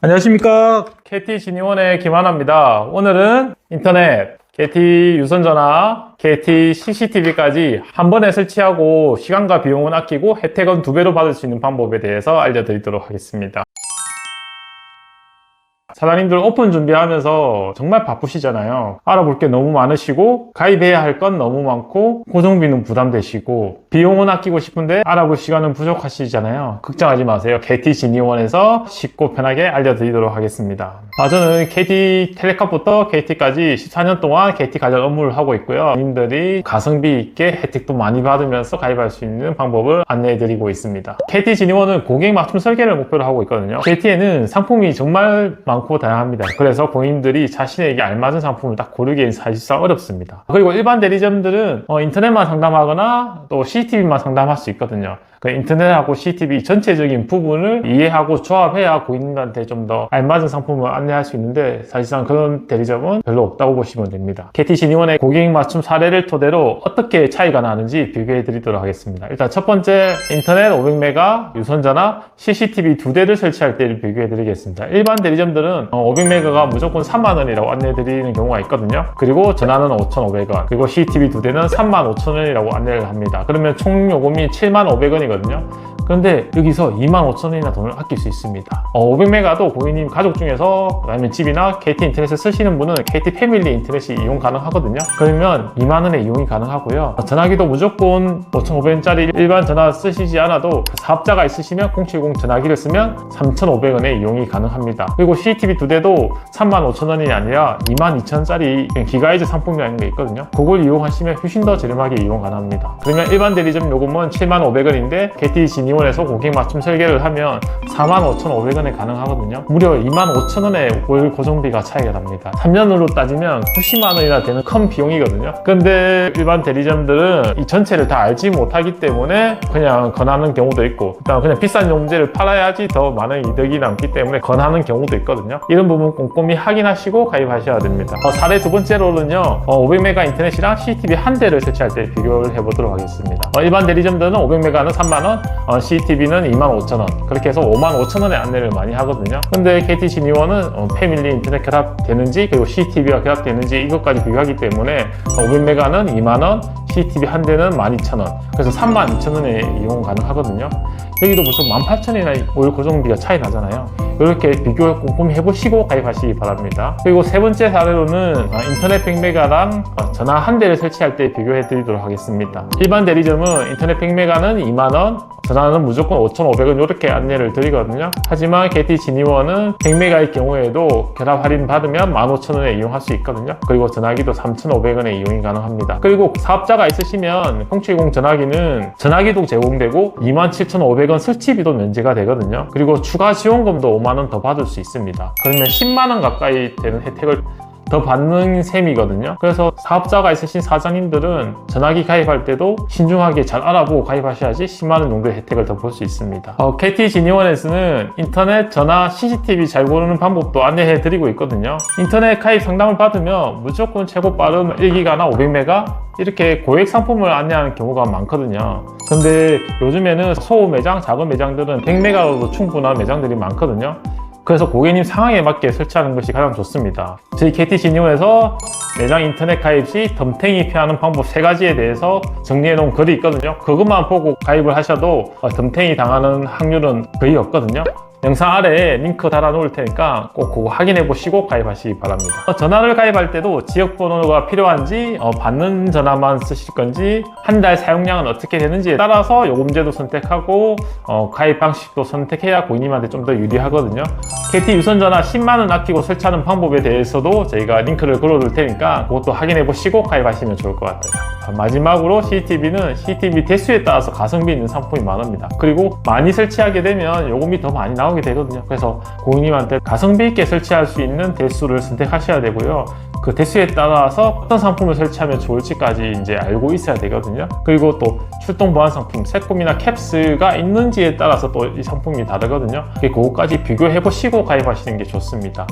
안녕하십니까. KT 진의원의 김하나입니다. 오늘은 인터넷, KT 유선전화, KT CCTV까지 한 번에 설치하고 시간과 비용은 아끼고 혜택은 두 배로 받을 수 있는 방법에 대해서 알려드리도록 하겠습니다. 사장님들 오픈 준비하면서 정말 바쁘시잖아요. 알아볼 게 너무 많으시고 가입해야 할 건 너무 많고 고정비는 부담되시고 비용은 아끼고 싶은데 알아볼 시간은 부족하시잖아요. 걱정하지 마세요. KT 진의원에서 쉽고 편하게 알려드리도록 하겠습니다. 아, 저는 KT 텔레카부터 KT까지 14년 동안 KT 관련 업무를 하고 있고요. 님들이 가성비 있게 혜택도 많이 받으면서 가입할 수 있는 방법을 안내해 드리고 있습니다. KT 진의원은 고객 맞춤 설계를 목표로 하고 있거든요. KT에는 상품이 정말 많고 다양합니다. 그래서 고객님들이 자신에게 알맞은 상품을 딱 고르기엔 사실상 어렵습니다. 그리고 일반 대리점들은 어, 인터넷만 상담하거나 또 CCTV만 상담할 수 있거든요. 그 인터넷하고 CCTV 전체적인 부분을 이해하고 조합해야 고객님한테 좀 더 알맞은 상품을 안내할 수 있는데 사실상 그런 대리점은 별로 없다고 보시면 됩니다. KT 진의원의 고객 맞춤 사례를 토대로 어떻게 차이가 나는지 비교해 드리도록 하겠습니다. 일단 첫 번째 인터넷 500메가 유선전화 CCTV 두 대를 설치할 때를 비교해 드리겠습니다. 일반 대리점들은 500메가가 무조건 3만 원이라고 안내해 드리는 경우가 있거든요. 그리고 전화는 5,500원 그리고 CCTV 두 대는 3만 5천 원이라고 안내를 합니다. 그러면 총 요금이 7만 500원이거든요. 그런데 여기서 2만 5천 원이나 돈을 아낄 수 있습니다. 어, 500메가도 고객님 가족 중에서 아니면 집이나 KT 인터넷을 쓰시는 분은 KT 패밀리 인터넷이 이용 가능하거든요. 그러면 2만 원에 이용이 가능하고요. 어, 전화기도 무조건 5,500원짜리 일반 전화 쓰시지 않아도 사업자가 있으시면 070 전화기를 쓰면 3,500원에 이용이 가능합니다. 그리고 CCTV 두 대도 3만 5천 원이 아니라 2만 2천 원짜리 기가이즈 상품이라는 게 있거든요. 그걸 이용하시면 훨씬 더 저렴하게 이용 가능합니다. 그러면 일반 대리점 요금은 7만 500원인데 KT 진이 원에서 고객 맞춤 설계를 하면 45,500원에 가능하거든요. 무려 25,000원의 월 고정비가 차이가 납니다. 3년으로 따지면 90만 원이나 되는 큰 비용이거든요. 근데 일반 대리점들은 이 전체를 다 알지 못하기 때문에 그냥 권하는 경우도 있고 일단 그냥 비싼 용제를 팔아야지 더 많은 이득이 남기 때문에 권하는 경우도 있거든요. 이런 부분 꼼꼼히 확인하시고 가입하셔야 됩니다. 어, 사례 두 번째로는요. 500메가 인터넷이랑 CCTV 한 대를 설치할 때 비교를 해보도록 하겠습니다. 어, 일반 대리점들은 500메가는 3만원, 어, CCTV는 2만5천원. 그렇게 해서 5만 5천원의 안내를 많이 하거든요. 근데 KT 진의원은 어, 패밀리 인터넷 결합되는지 그리고 CCTV가 결합되는지 이것까지 비교하기 때문에 500메가는 2만원 CCTV 한 대는 12,000원. 그래서 32,000원에 이용 가능하거든요. 여기도 벌써 18,000원이나 월 고정비가 차이 나잖아요. 이렇게 비교를 꼼꼼히 해보시고 가입하시기 바랍니다. 그리고 세 번째 사례로는 어, 인터넷 100메가랑 어, 전화 한 대를 설치할 때 비교해 드리도록 하겠습니다. 일반 대리점은 인터넷 100메가는 2만원 전화는 무조건 5,500원 이렇게 안내를 드리거든요. 하지만 KT 진의원은 100메가의 경우에도 결합 할인 받으면 15,000원에 이용할 수 있거든요. 그리고 전화기도 3,500원에 이용이 가능합니다. 그리고 사업자가 있으시면 070 전화기는 전화기도 제공되고 27,500원 설치비도 면제가 되거든요. 그리고 추가 지원금도 5만원 더 받을 수 있습니다. 그러면 10만원 가까이 되는 혜택을 더 받는 셈이거든요. 그래서 사업자가 있으신 사장님들은 전화기 가입할 때도 신중하게 잘 알아보고 가입하셔야지 10만원 정도의 혜택을 더 볼 수 있습니다. 어, KT 진의원에서는 인터넷, 전화, CCTV 잘 고르는 방법도 안내해 드리고 있거든요. 인터넷 가입 상담을 받으면 무조건 최고 빠른 1기가나 500메가 이렇게 고액 상품을 안내하는 경우가 많거든요. 근데 요즘에는 소 매장, 작은 매장들은 100메가로도 충분한 매장들이 많거든요. 그래서 고객님 상황에 맞게 설치하는 것이 가장 좋습니다. 저희 KT 진이원에서 매장 인터넷 가입 시 덤탱이 피하는 방법 세 가지에 대해서 정리해 놓은 글이 있거든요. 그것만 보고 가입을 하셔도 어, 덤탱이 당하는 확률은 거의 없거든요. 영상 아래에 링크 달아 놓을 테니까 꼭 그거 확인해 보시고 가입하시기 바랍니다. 어, 전화를 가입할 때도 지역 번호가 필요한지 어, 받는 전화만 쓰실 건지 한 달 사용량은 어떻게 되는지에 따라서 요금제도 선택하고 어, 가입 방식도 선택해야 고객님한테 좀 더 유리하거든요. KT 유선전화 10만원 아끼고 설치하는 방법에 대해서도 저희가 링크를 걸어둘 테니까 그것도 확인해 보시고 가입하시면 좋을 것 같아요. 아, 마지막으로 CCTV는 CCTV 대수에 따라서 가성비 있는 상품이 많습니다. 그리고 많이 설치하게 되면 요금이 더 많이 나오게 되거든요. 그래서 고객님한테 가성비 있게 설치할 수 있는 대수를 선택하셔야 되고요. 그 대수에 따라서 어떤 상품을 설치하면 좋을지까지 이제 알고 있어야 되거든요. 그리고 또 출동 보안 상품, 새콤이나 캡스가 있는지에 따라서 또 이 상품이 다르거든요. 그거까지 비교해 보시고 가입하시는 게 좋습니다.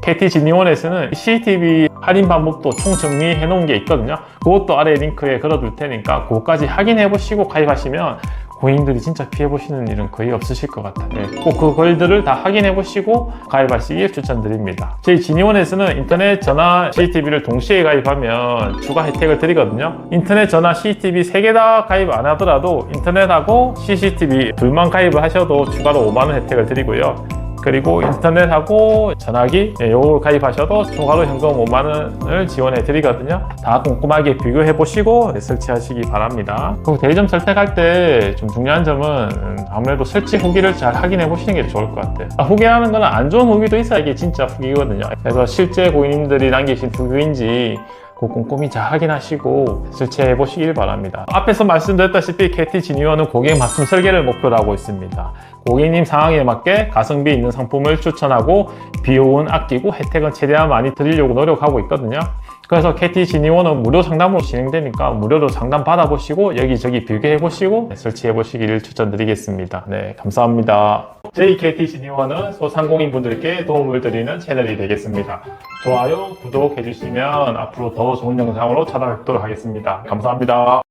KT 진이원에서는 CCTV 할인 방법도 총 정리해 놓은 게 있거든요. 그것도 아래 링크에 걸어 둘 테니까 그것까지 확인해 보시고 가입하시면 고객님들이 진짜 피해보시는 일은 거의 없으실 것 같아요. 네, 꼭그 글들을 다 확인해보시고 가입하시길 추천드립니다. 저희 지니원에서는 인터넷, 전화, CCTV를 동시에 가입하면 추가 혜택을 드리거든요. 인터넷, 전화, CCTV 세개다 가입 안 하더라도 인터넷하고 CCTV 둘만 가입을 하셔도 추가로 5만원 혜택을 드리고요. 그리고 인터넷하고 전화기 예, 요걸 가입하셔도 추가로 현금 5만 원을 지원해 드리거든요. 다 꼼꼼하게 비교해 보시고 설치하시기 바랍니다. 그리고 대리점 선택할 때 좀 중요한 점은 아무래도 설치 후기를 잘 확인해 보시는 게 좋을 것 같아요. 아, 후기라는 거는 안 좋은 후기도 있어야 이게 진짜 후기거든요. 그래서 실제 고객님들이 남기신 후기인지 그 꼼꼼히 잘 확인하시고 설치해 보시길 바랍니다. 앞에서 말씀드렸다시피 KT 지니어는 고객 맞춤 설계를 목표로 하고 있습니다. 고객님 상황에 맞게 가성비 있는 상품을 추천하고 비용은 아끼고 혜택은 최대한 많이 드리려고 노력하고 있거든요. 그래서 KT 지니원은 무료 상담으로 진행되니까 무료로 상담 받아보시고 여기저기 비교해보시고 설치해 보시기를 추천드리겠습니다. 네, 감사합니다. 저희 KT 지니원은 소상공인 분들께 도움을 드리는 채널이 되겠습니다. 좋아요, 구독해 주시면 앞으로 더 좋은 영상으로 찾아뵙도록 하겠습니다. 감사합니다.